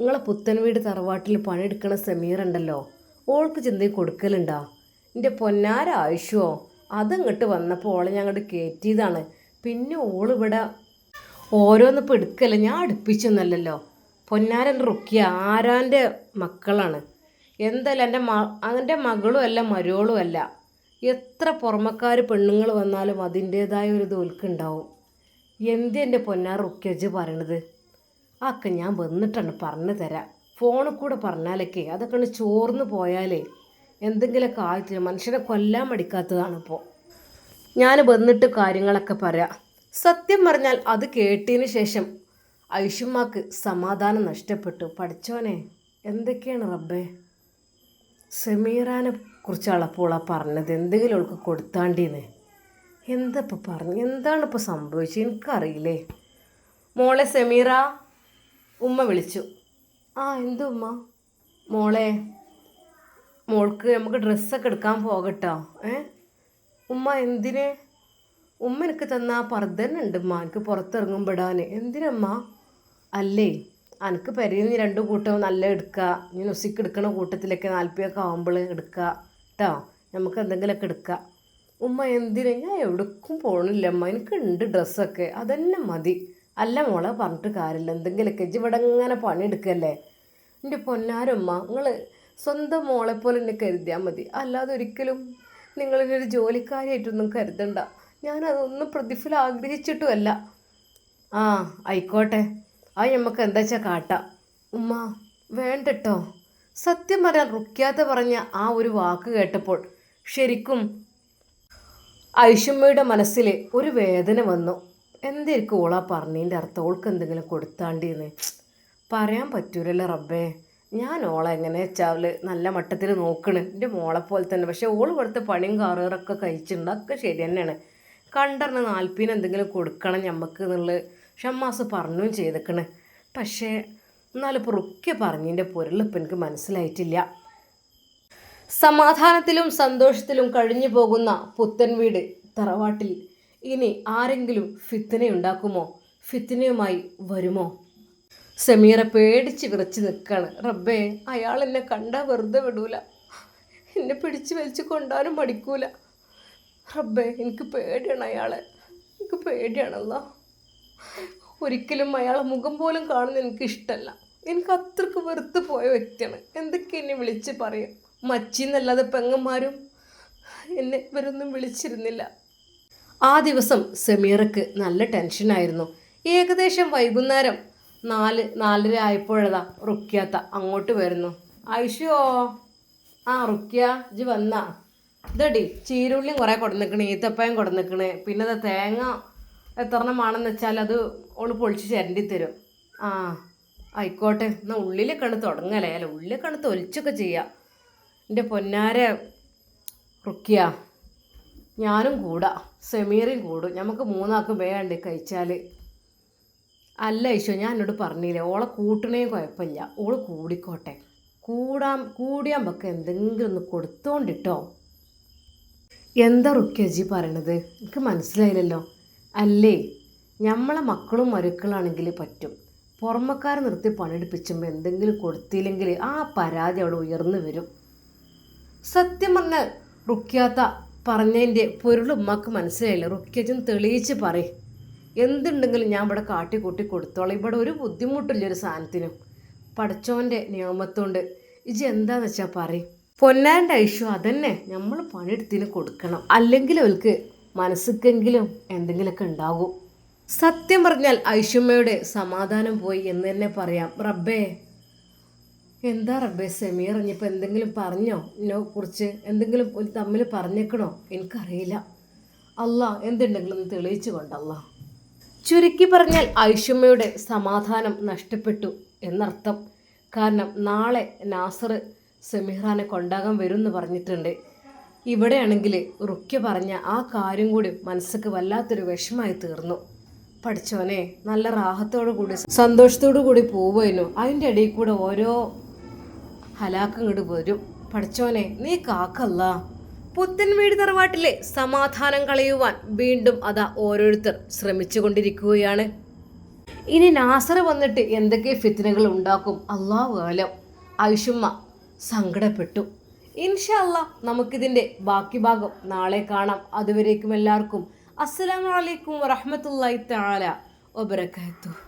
നിങ്ങളെ പുത്തൻ വീട് തറവാട്ടിൽ പണിയെടുക്കണ സമീർ ഉണ്ടല്ലോ ഓൾക്ക് ചിന്തി കൊടുക്കലുണ്ടാ? എന്റെ പൊന്നാര ആയുഷോ അതങ്ങോട്ട് വന്നപ്പോൾ ഓളെ ഞാൻ അങ്ങോട്ട് കയറ്റിയതാണ്. പിന്നെ ഓളിവിടെ ഓരോന്ന് ഇപ്പോൾ എടുക്കല്ല ഞാൻ അടുപ്പിച്ചൊന്നല്ലല്ലോ. പൊന്നാരൻ റുക്കിയ ആരാന്റെ മക്കളാണ്. എന്തല്ല എന്റെ മ അതിന്റെ മകളും അല്ല മരോളും അല്ല. എത്ര പുറമക്കാർ പെണ്ണുങ്ങൾ വന്നാലും അതിന്റേതായ ഒരു തോൽക്കുണ്ടാവും എന്ത് എന്റെ പൊന്നാർ റുക്കിയജ് പറയണത്? അതൊക്കെ ഞാൻ വന്നിട്ടാണ് പറഞ്ഞു തരാം. ഫോണിൽ കൂടെ പറഞ്ഞാലൊക്കെ അതൊക്കെ ഒന്ന് ചോർന്ന് പോയാലേ എന്തെങ്കിലുമൊക്കെ ആയിട്ട് മനുഷ്യനെ കൊല്ലാൻ മടിക്കാത്തതാണിപ്പോൾ ഞാൻ വന്നിട്ട് കാര്യങ്ങളൊക്കെ പറയാം. സത്യം പറഞ്ഞാൽ അത് കേട്ടതിന് ശേഷം ഐഷുമാക്ക് സമാധാനം നഷ്ടപ്പെട്ടു. പഠിച്ചോനെ എന്തൊക്കെയാണ് റബ്ബേ? സമീറാനെ കുറിച്ചാണ് അപ്പോൾ ആ പറഞ്ഞത്. എന്തെങ്കിലും അവൾക്ക് കൊടുത്താണ്ടീന്ന്. എന്താ ഇപ്പോൾ പറഞ്ഞു എന്താണ് ഇപ്പോൾ സംഭവിച്ചത്? എനിക്കറിയില്ലേ. മോളെ സമീറ ഉമ്മ വിളിച്ചു. ആ എന്തു ഉമ്മ? മോളെ മോൾക്ക് നമുക്ക് ഡ്രസ്സൊക്കെ എടുക്കാൻ പോകട്ടോ. ഏ? ഉമ്മ എന്തിന്? ഉമ്മ എനിക്ക് തന്ന ആ പർദ്ദനുണ്ട് ഉമ്മ. എനിക്ക് പുറത്തിറങ്ങുമ്പോടാൻ എന്തിനമ്മ? അല്ലേ എനിക്ക് പെരയിൽ രണ്ട് കൂട്ടം നല്ല എടുക്കുക ഇനി നൊസിക്ക് എടുക്കണ കൂട്ടത്തിലൊക്കെ നാൽപ്പതൊക്കെ ആകുമ്പോൾ എടുക്കുക കേട്ടോ നമുക്ക് എന്തെങ്കിലുമൊക്കെ എടുക്കുക ഉമ്മ എന്തിനാ? ഞാൻ എവിടേക്കും പോകണില്ല അമ്മ എനിക്കുണ്ട് ഡ്രസ്സൊക്കെ. അതന്നെ മതി. അല്ല മോളെ പറഞ്ഞിട്ട് കാര്യമില്ല. എന്തെങ്കിലുമൊക്കെ ഇവിടെ ഇങ്ങനെ പണിയെടുക്കല്ലേ? എന്റെ പൊന്നാരമ്മ നിങ്ങൾ സ്വന്തം മോളെ പോലെ എന്നെ കരുതിയാൽ മതി. അല്ലാതെ ഒരിക്കലും നിങ്ങളിനൊരു ജോലിക്കാരിയായിട്ടൊന്നും കരുതണ്ട. ഞാനതൊന്നും പ്രതിഫലം ആഗ്രഹിച്ചിട്ടുമല്ല. ആ ആയിക്കോട്ടെ. ആ നമുക്ക് എന്താ വെച്ചാൽ കാട്ടാം. ഉമ്മ വേണ്ടട്ടോ. സത്യം പറയാൻ റുക്യാത്ത പറഞ്ഞ ആ ഒരു വാക്ക് കേട്ടപ്പോൾ ശരിക്കും ഐഷമ്മയുടെ മനസ്സിൽ ഒരു വേദന വന്നു. എന്തായിരിക്കും ഓളാ പറഞ്ഞതിന്റെ അർത്ഥം ഓൾക്ക് എന്തെങ്കിലും കൊടുത്താണ്ടിന്ന്. പറയാൻ പറ്റൂലല്ലോ റബ്ബേ. ഞാൻ ഓളെ എങ്ങനെ വെച്ചാൽ നല്ല മട്ടത്തിൽ നോക്കണ്. എന്റെ മോളെ പോലെ തന്നെ. പക്ഷേ ഓൾ കൊടുത്ത പണിയും കാറുകറൊക്കെ കഴിച്ചിട്ടുണ്ട്. അതൊക്കെ ശരി തന്നെയാണ്. കണ്ടറിഞ്ഞ നാൽപ്പീന് എന്തെങ്കിലും കൊടുക്കണം ഞമ്മക്ക് എന്നുള്ളത് ഷമ്മാസ് പറഞ്ഞും ചെയ്തേക്കണ്. പക്ഷേ എന്നാലും ഇപ്പോൾ റുക്കെ പറഞ്ഞതിന്റെ പൊരുളിപ്പം എനിക്ക് മനസ്സിലായിട്ടില്ല. സമാധാനത്തിലും സന്തോഷത്തിലും കഴിഞ്ഞു പോകുന്ന പുത്തൻ വീട് തറവാട്ടിൽ ഇനി ആരെങ്കിലും ഫിത്തിനയുണ്ടാക്കുമോ ഫിത്തിനയുമായി വരുമോ? സമീറ പേടിച്ച് വിറച്ച് നിൽക്കുകയാണ് റബ്ബേ അയാൾ എന്നെ കണ്ടാൽ വെറുതെ വിടൂല. എന്നെ പിടിച്ച് വലിച്ച് കൊണ്ടാനും മടിക്കൂല. റബ്ബേ എനിക്ക് പേടിയാണ് അയാളെ. എനിക്ക് പേടിയാണല്ലോ. ഒരിക്കലും അയാളെ മുഖം പോലും കാണുന്ന എനിക്ക് ഇഷ്ടമല്ല എനിക്ക് അത്രയ്ക്ക് വെറുത്ത് പോയ വ്യക്തിയാണ്. എന്തൊക്കെ എന്നെ വിളിച്ച് പറയും? മച്ചിന്നല്ലാതെ പെങ്ങന്മാരും എന്നെ ഇവരൊന്നും വിളിച്ചിരുന്നില്ല. ആ ദിവസം സമീറക്ക് നല്ല ടെൻഷനായിരുന്നു. ഏകദേശം വൈകുന്നേരം നാല് നാലര ആയപ്പോഴതാ റുക്യാത്ത അങ്ങോട്ട് വരുന്നു. ഐഷോ ആ റുക്യ ഇജ് വന്നാ. ഇതടി ചീരുള്ളിയും കുറേ കൊടുന്നിക്കണ് ഈത്തപ്പയം കൊടുന്നിക്കണ്. പിന്നെ അത് തേങ്ങ എത്രണ്ണമാണെന്ന് വെച്ചാൽ അത് ഓൾ പൊളിച്ച് ചിരണ്ടി തരും. ആ ആയിക്കോട്ടെ എന്നാൽ ഉള്ളിലെ ആണ് തുടങ്ങലേ അല്ല ഉള്ളിലൊക്കെ ആണ് തൊലിച്ചൊക്കെ ചെയ്യാം. എന്റെ പൊന്നാരെ റുക്കിയ ഞാനും കൂടാ. സെമീറും കൂടും. നമുക്ക് മൂന്നാൾക്കും വേണ്ട കഴിച്ചാൽ അല്ല ഈശോ ഞാൻ എന്നോട് പറഞ്ഞില്ലേ ഓളെ കൂട്ടണേയും കുഴപ്പമില്ല. ഓൾ കൂടിക്കോട്ടെ. കൂടാൻ കൂടിയാൻ പക്ക എന്തെങ്കിലും ഒന്ന് കൊടുത്തോണ്ടിട്ടോ. എന്താ റുക്കിയജി പറയണത്? എനിക്ക് മനസ്സിലായില്ലല്ലോ. അല്ലേ? നമ്മളെ മക്കളും മരുക്കളാണെങ്കിൽ പറ്റും. പുറമക്കാരെ നിർത്തി പണിയെടുപ്പിച്ചുമ്പോൾ എന്തെങ്കിലും കൊടുത്തില്ലെങ്കിൽ ആ പരാതി അവിടെ ഉയർന്നു വരും. സത്യം പറഞ്ഞ റുക്യാത്ത പറഞ്ഞതിന്റെ പൊരുൾ ഉമ്മക്ക് മനസ്സിലായില്ല. റുക്യജൻ തെളിയിച്ച് പറയും എന്തുണ്ടെങ്കിലും ഞാൻ ഇവിടെ കാട്ടി കൂട്ടി കൊടുത്തോളാം. ഇവിടെ ഒരു ബുദ്ധിമുട്ടില്ല ഒരു സാധനത്തിനും. പഠിച്ചോന്റെ നിയമത്തോണ്ട്. ഇജ് എന്താന്ന് വെച്ചാൽ പറയും പൊന്നാന്റെ ഐഷു അതന്നെ. നമ്മൾ പണിയെടുത്തിന് കൊടുക്കണം. അല്ലെങ്കിൽ അവൾക്ക് മനസ്സിക്കെങ്കിലും എന്തെങ്കിലുമൊക്കെ ഉണ്ടാകും. സത്യം പറഞ്ഞാൽ ഐഷുമ്മയുടെ സമാധാനം പോയി എന്ന് തന്നെ പറയാം. റബ്ബേ എന്താ റബ്ബേ സെമീർ ഇനിയിപ്പോൾ എന്തെങ്കിലും പറഞ്ഞോ? എന്നെ കുറിച്ച് എന്തെങ്കിലും ഒരു തമ്മിൽ പറഞ്ഞേക്കണോ? എനിക്കറിയില്ല. അല്ല എന്തുണ്ടെങ്കിലും തെളിയിച്ചു കൊണ്ടല്ല ചുരുക്കി പറഞ്ഞാൽ ഐഷുമ്മയുടെ സമാധാനം നഷ്ടപ്പെട്ടു എന്നർത്ഥം. കാരണം നാളെ നാസർ സെമിഹ്റാനെ കൊണ്ടാകാൻ വരും എന്ന് പറഞ്ഞിട്ടുണ്ട്. ഇവിടെയാണെങ്കിൽ റുക്യ പറഞ്ഞ ആ കാര്യം കൂടി മനസ്സക്ക് വല്ലാത്തൊരു വിഷമായി തീർന്നു. പഠിച്ചോനെ നല്ല റാഹത്തോടു കൂടി സന്തോഷത്തോടു കൂടി പോവുമായിരുന്നു അതിന്റെ ഇടയിൽ കൂടെ ഓരോ ഹലാക്കം ഇങ്ങോട്ട് വരും. പഠിച്ചോനെ നീ കാക്കല്ല. പുത്തൻ വീട് തറവാട്ടിലെ സമാധാനം കളയുവാൻ വീണ്ടും അതാ ഓരോരുത്തർ ശ്രമിച്ചുകൊണ്ടിരിക്കുകയാണ് ഇനി നാസർ വന്നിട്ട് എന്തൊക്കെ ഫിത്തിനകൾ ഉണ്ടാക്കും അള്ളാഹു ആലം. ഐഷുമ്മ സങ്കടപ്പെട്ടു. ഇൻഷല്ല നമുക്കിതിന്റെ ബാക്കി ഭാഗം നാളെ കാണാം. അതുവരേക്കും എല്ലാവർക്കും അസ്സലാമലൈക്കും വറഹമത്തല്ലാ തആല വബറകാതുഹു.